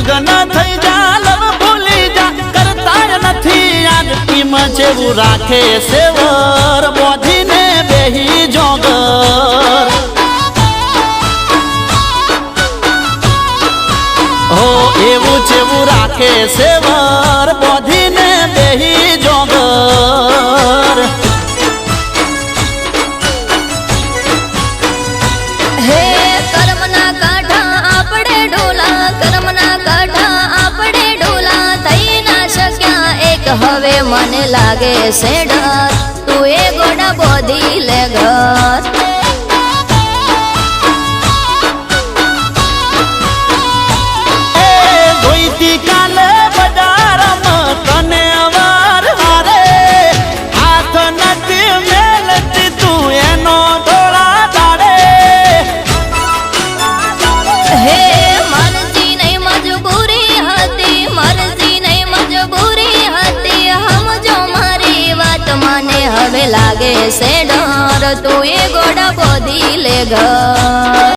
લગન થઈ જા, લવ ભૂલી જા કરતા નથી યાદ. ટીમ જેવું રાખે સેવર, બોધીને બેહી જોગર. હો, એવું જેવું રાખે સેવર. કર્મના આપણે ડોલા થઈ ના શક્યા. એક હવે મને લાગે છે ડર લાગે છે ડર. તું એ ગોડા બોધી લે ઘર.